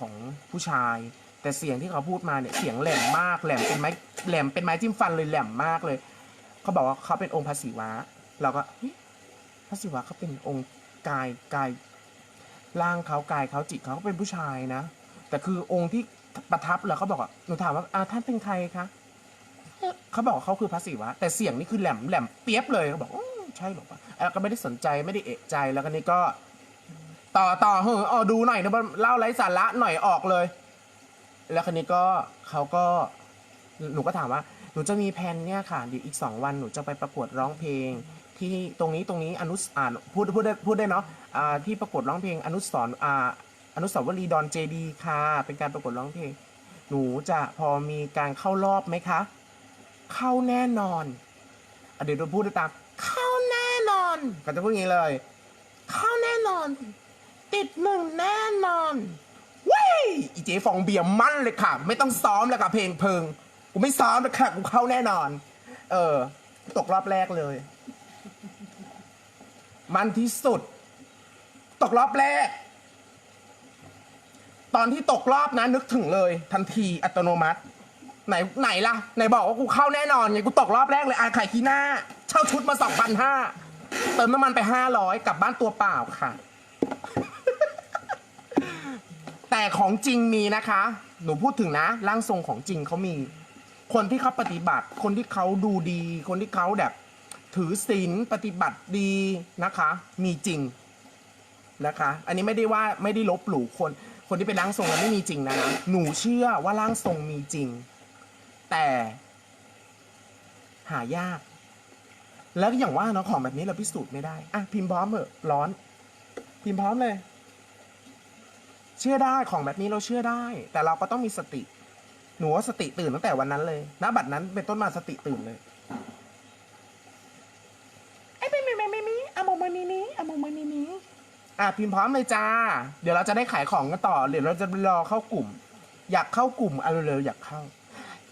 ของผู้ชาย แต่เสียงที่เขาพูดมาเนี่ยเสียงแหลมมากแหลมเป็นไม้แหลมเป็นไม้จิ้มฟันเลยแหลมมากเลย เขาบอกว่าเขาเป็นองค์พระศิวะ เราก็พระศิวะเขาเป็นองค์กายกายร่างเขากายเขาจิตเขาเขาเป็นผู้ชายนะ แต่คือองค์ที่ประทับแล้วเขาบอกว่าหนูถามว่าอาท่านเป็นใครคะเขาบอกเขาคือพระศิวะ แต่เสียงนี่คือแหลมแหลมเปียบเลยเขาบอกใช่หรอปะแล้วก็ไม่ได้สนใจไม่ได้เอะใจแล้วก็นี่ก็ ต่อต่อเฮ้อเอาดูหน่อยนะเล่าไร้สาระหน่อยออกเลย แล้วคันนี้ก็เขาก็หนูก็ถามว่าหนูจะมีแผนเนี่ยค่ะเดี๋ยวอีกสองวันหนูจะไปประกวดร้องเพลง ที่ตรงนี้ตรงนี้อนุสอ่านพูดพูดได้พูดได้เนาะอ่าที่ประกวดร้องเพลงอนุสรอ่าอนุสาวรีย์ดอนเจดีค่ะ เป็นการประกวดร้องเพลง หนูจะพอมีการเข้ารอบไหมคะ เข้าแน่นอนอเดี๋ยวเราพูดได้ตามเข้าแน่นอนก็จะพูดอย่างนี้เลย เข้าแน่นอน ติดหนึ่งแน่นอนเว้ยอีเจฟองเบียร์มั่นเลยค่ะ ไม่ต้องซ้อมแล้วค่ะเพลงเพิงกูไม่ซ้อมแล้วค่ะกูเข้าแน่นอน เออ ตกรอบแรกเลย มันที่สุด ตกรอบแรก ตอนที่ตกรอบนะนึกถึงเลย ทันทีอัตโนมัติ ไหนไหนล่ะไหนบอกว่ากูเข้าแน่นอนไงกูตกรอบแรกเลยอาไข่ขี้หน้า เช่าชุดมาสองพันห้าเติมน้ำมันไปห้าร้อยกลับบ้านตัวเปล่าค่ะ แต่ของจริงมีนะคะ หนูพูดถึงนะร่างทรงของจริงเขามี คนที่เขาปฏิบัติ คนที่เขาดูดี คนที่เขาแบบ ถือศีลปฏิบัติดีนะคะ มีจริงนะคะ อันนี้ไม่ได้ว่าไม่ได้ลบหลู่คน คนที่เป็นร่างทรงแล้วไม่มีจริงนะนะหนูเชื่อว่าร่างทรงมีจริง แต่ หายาก แล้วอย่างว่าเนาะของแบบนี้เราพิสูจน์ไม่ได้อะพิมพ์พร้อมเถอะร้อน พิมพ์พร้อมเลย เชื่อได้ของแบบนี้เราเชื่อได้ แต่เราก็ต้องมีสติ หนูว่าสติตื่นตั้งแต่วันนั้นเลยณบัดนั้นเป็นต้นมาสติตื่นเลยไอ้ไม่ไม่ไม่ไม่มีอะโมมานีนี้อะโมมานีนี้อะพิมพ์พร้อมเลยจ้า เดี๋ยวเราจะได้ขายของกันต่อเดี๋ยวเราจะรอเข้ากลุ่ม อยากเข้ากลุ่มเอาเร็วๆอยากเข้า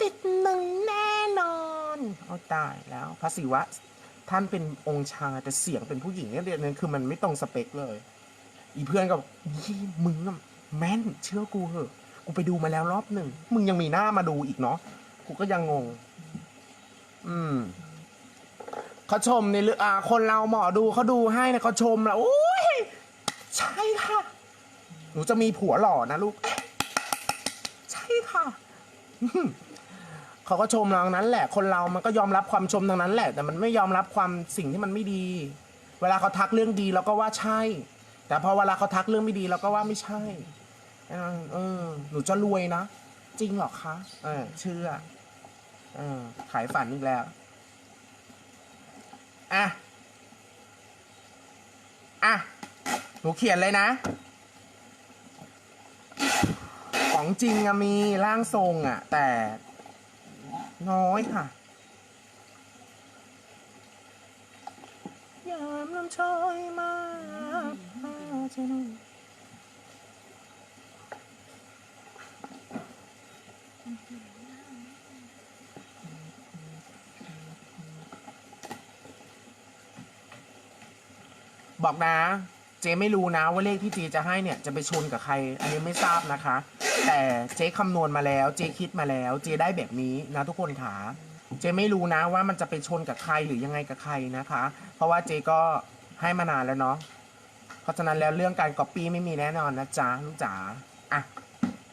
ติดหนึ่งแน่นอนเอาตายแล้วพระศิวะ ท่านเป็นองค์ชายแต่เสียงเป็นผู้หญิงเนี่ยเรียนคือมันไม่ตรงสเปคเลย อีเพื่อนก็บอกยี่มึงน่ะ แม่นเชื่อกูเหอะกูไปดูมาแล้วรอบหนึ่งมึงยังมีหน้ามาดูอีกเนาะกูก็ยังงง อืมเขาชมในเรื่องอ่า คนเราหมอดูเขาดูให้นะเขาชมแล้วโอ้ยใช่ค่ะ หนูจะมีผัวหล่อนะลูก ใช่ค่ะเขาก็ชมเรางนั้นแหละ คนเรามันก็ยอมรับความชมทั้งนั้นแหละ แต่มันไม่ยอมรับความสิ่งที่มันไม่ดี เวลาเขาทักเรื่องดีเราก็ว่าใช่ แต่พอเวลาเขาทักเรื่องไม่ดีเราก็ว่าไม่ใช่ เออเออหนูจะรวยนะ จริงเหรอคะเออเชื่อเออขายฝันอีกแล้ว อะ อะ หนูเขียนเลยนะ ของจริงอะมีร่างทรงอะแต่ น้อยค่ะยามลำชอยมาพาฉัน บอกนะ เจไม่รู้นะว่าเลขที่เจจะให้เนี่ยจะไปชนกับใคร อันนี้ไม่ทราบนะคะ แต่เจคำนวณมาแล้ว เจคิดมาแล้ว เจได้แบบนี้นะทุกคนค่ะ เจไม่รู้นะว่ามันจะไปชนกับใครหรือยังไงกับใครนะคะ เพราะว่าเจก็ให้มานานแล้วเนาะ เพราะฉะนั้นแล้วเรื่องการก๊อปปี้ไม่มีแน่นอนนะจ๊ะลูกจ๋า อะ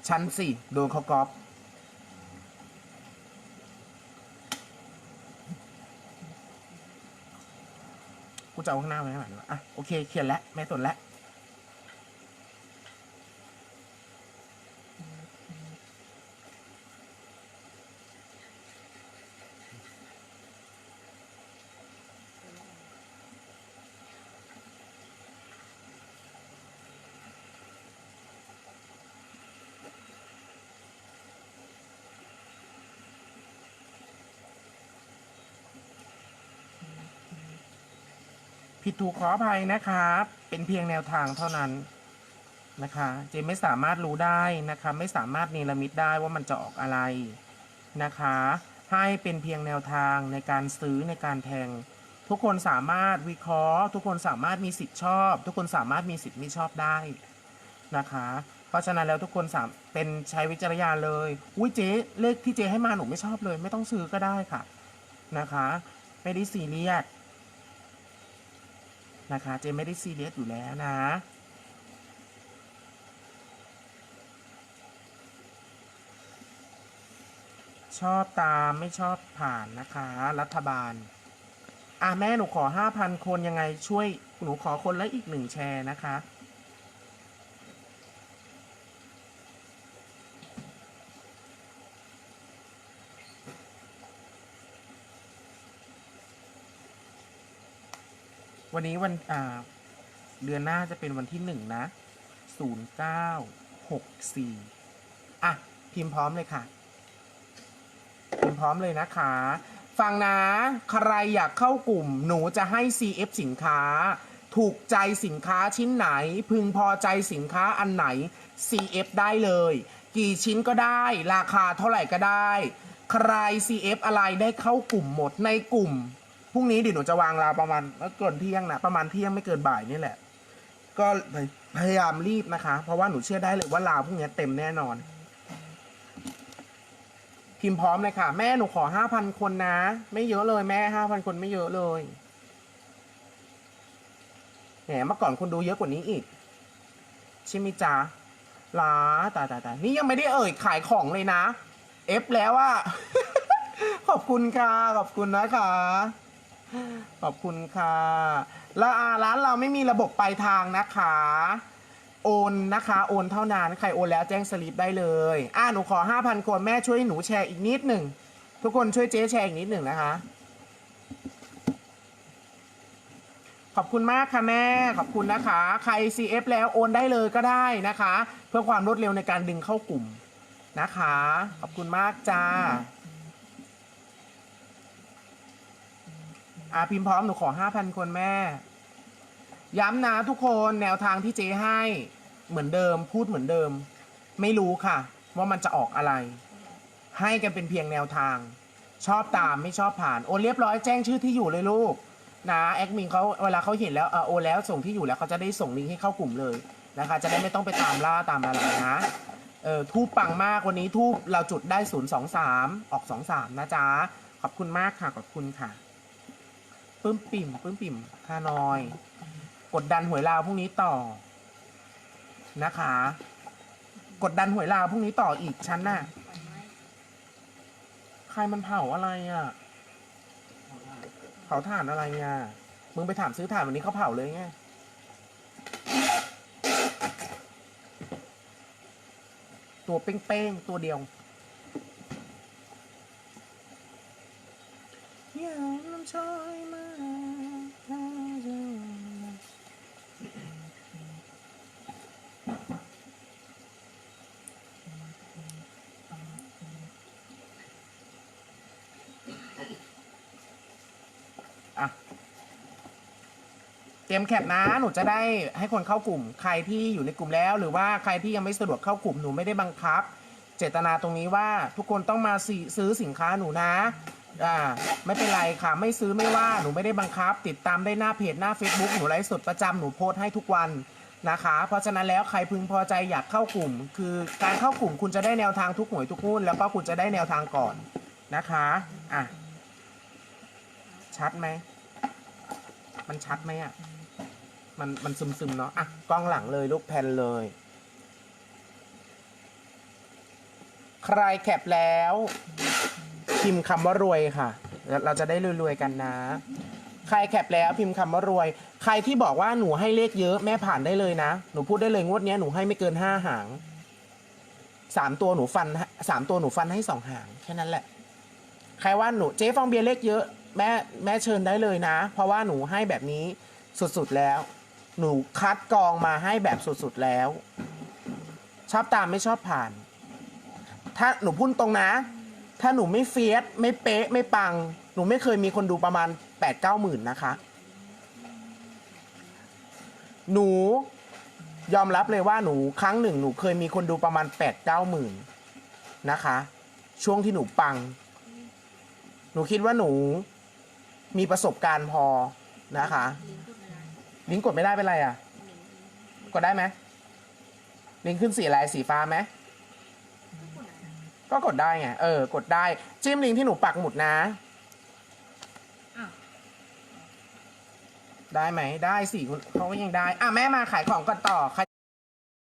ฉันสิโดนเขาก๊อป กูจะเอาข้างหน้าไว้ข้างหลังดีกว่าอะโอเคเขียนแล้วไม่สนแล้ว ผิดถูกขออภัยนะครับเป็นเพียงแนวทางเท่านั้นนะคะ เจไม่สามารถรู้ได้นะคะ ไม่สามารถเนรมิตได้ว่ามันจะออกอะไรนะคะ ให้เป็นเพียงแนวทางในการซื้อในการแทง ทุกคนสามารถวิเคราะห์ ทุกคนสามารถมีสิทธิ์ชอบ ทุกคนสามารถมีสิทธิ์ไม่ชอบได้นะคะ เพราะฉะนั้นแล้วทุกคนสามเป็นใช้วิจารณญาณเลยอุ้ยเจ๊เลขที่เจ๊ให้มาหนูไม่ชอบเลย ไม่ต้องซื้อก็ได้ค่ะนะคะ ไม่ได้ซีเรียส นะคะ เจไม่ได้ซีเรียสอยู่แล้วนะชอบตามไม่ชอบผ่านนะคะ รัฐบาล อะ แม่หนูขอห้าพันคนยังไงช่วยหนูขอคนละอีกหนึ่งแชร์นะคะ วันนี้วันอ่าเดือนหน้าจะเป็นวันที่หนึ่งนะศูนย์เก้าหกสี่อะ พิมพ์พร้อมเลยค่ะ พิมพ์พร้อมเลยนะคะ ฟังนะ ใครอยากเข้ากลุ่ม หนูจะให้ CF สินค้า ถูกใจสินค้าชิ้นไหน พึงพอใจสินค้าอันไหน CF ได้เลย กี่ชิ้นก็ได้ ราคาเท่าไหร่ก็ได้ ใคร CF อะไรได้เข้ากลุ่มหมดในกลุ่ม รุ่งนี้เดี๋ยวหนูจะวางราประมาณเกินเที่ยงนะประมาณเที่ยงไม่เกินบ่ายนี่แหละ ก็พยายามรีบนะคะ เพราะว่าหนูเชื่อได้เลยว่าลาพรุ่งนี้เต็มแน่นอน พิมพ์พร้อมเลยค่ะ แม่หนูขอห้าพันคนนะ ไม่เยอะเลยแม่ห้าพันคนไม่เยอะเลยแหมเมื่อก่อนคนดูเยอะกว่านี้อีกใช่ไหมจ๊ะลาตายตายตายนี่ยังไม่ได้เอ่ยขายของเลยนะ เอฟแล้วอะขอบคุณค่ะ ขอบคุณนะคะ ขอบคุณค่ะแล้วอ่าร้านเราไม่มีระบบปลายทางนะคะ โอนนะคะ โอนเท่านั้น ใครโอนแล้วแจ้งสลิปได้เลย อ่าหนูขอ 5,000คนแม่ช่วยหนูแชร์อีกนิดหนึ่ง ทุกคนช่วยเจ๊แชร์อีกนิดหนึ่งนะคะ ขอบคุณมากค่ะแม่ ขอบคุณนะคะ ใคร CF แล้วโอนได้เลยก็ได้นะคะ เพื่อความรวดเร็วในการดึงเข้ากลุ่มนะคะ ขอบคุณมากจ้า อ่าพิมพ์พร้อมหนูขอ5,000คนแม่ ย้ำนะทุกคนแนวทางที่เจ๊ให้เหมือนเดิม พูดเหมือนเดิม ไม่รู้ค่ะ ว่ามันจะออกอะไร ให้กันเป็นเพียงแนวทาง ชอบตามไม่ชอบผ่านโอนเรียบร้อยแจ้งชื่อที่อยู่เลยลูกนะแอดมินเขาเวลาเขาเห็นแล้วเออโอนแล้วส่งที่อยู่แล้วเขาจะได้ส่งลิงก์ให้เข้ากลุ่มเลยนะคะ จะได้ไม่ต้องไปตามล่าตามอะไรนะเออทูบปังมากวันนี้ทูบเราจุดได้ศูนย์สองสามออกสองสามนะจ๊ะ ขอบคุณมากค่ะ ขอบคุณค่ะ ปลื้มปิ่มปลื้มปิ่มฮานอย กดดันหวยลาวพรุ่งนี้ต่อนะคะ กดดันหวยลาวพรุ่งนี้ต่ออีกชั้นน่ะ ใครมันเผาอะไรอะ เผาถ่านอะไรอะ มึงไปถามซื้อถ่านวันนี้เขาเผาเลยไงตัวเป้งๆ ตัวเดียวอยากน้ำชอยมาถ้าจะ อะเตรียมแคปนะ หนูจะได้ให้คนเข้ากลุ่ม ใครที่อยู่ในกลุ่มแล้ว หรือว่าใครที่ยังไม่สะดวกเข้ากลุ่มหนูไม่ได้บังคับ เจตนาตรงนี้ว่าทุกคนต้องมาซื้อสินค้าหนูนะอ่าไม่เป็นไรค่ะ ไม่ซื้อไม่ว่าหนูไม่ได้บังคับ ติดตามได้หน้าเพจหน้า Facebook หนูไลฟ์สดประจำหนูโพสต์ให้ทุกวันนะคะ เพราะฉะนั้นแล้วใครพึงพอใจอยากเข้ากลุ่ม คือการเข้ากลุ่มคุณจะได้แนวทางทุกหวยทุกหุ้นแล้วก็คุณจะได้แนวทางก่อนนะคะอะ ชัดไหม มันชัดไหมอะ มันมันซึมซึมๆเนาะ อะ กล้องหลังเลยลูกแพนเลย ใครแคปแล้วพิมพ์คำว่ารวยค่ะเราเราจะได้รวยๆกันนะ ใครแคปแล้วพิมพ์คำว่ารวย ใครที่บอกว่าหนูให้เลขเยอะแม่ผ่านได้เลยนะ หนูพูดได้เลยงวดเนี้ยหนูให้ไม่เกินห้าหางสามตัวหนูฟันสามตัวหนูฟันให้สองหางแค่นั้นแหละ ใครว่าหนูเจ๊ฟองเบียร์เลขเยอะ แม่แม่เชิญได้เลยนะ เพราะว่าหนูให้แบบนี้สุดๆแล้ว หนูคัดกรองมาให้แบบสุดๆแล้ว ชอบตามไม่ชอบผ่าน ถ้าหนูพูดตรงนะ ถ้าหนูไม่เฟียสไม่เป๊ะไม่ปัง หนูไม่เคยมีคนดูประมาณ8ปดเก้าหมื่นนะคะ หนูยอมรับเลยว่าหนูครั้งหนึ่งหนูเคยมีคนดูประมาณ8ปดเก้าหมื่นนะคะ ช่วงที่หนูปัง หนูคิดว่าหนู มีประสบการณ์พอนะคะ ลิงก์กดไม่ได้เป็นไรอะ กดได้ไหมลิงก์ขึ้นสีอะไรสีฟ้าไหมก็กดได้ไง เออ กดได้ จิ้มลิงก์ที่หนูปักหมุดนะ ได้ไหม ได้สิคุณเขาก็ยังได้ อะ แม่มาขายของกันต่อใคร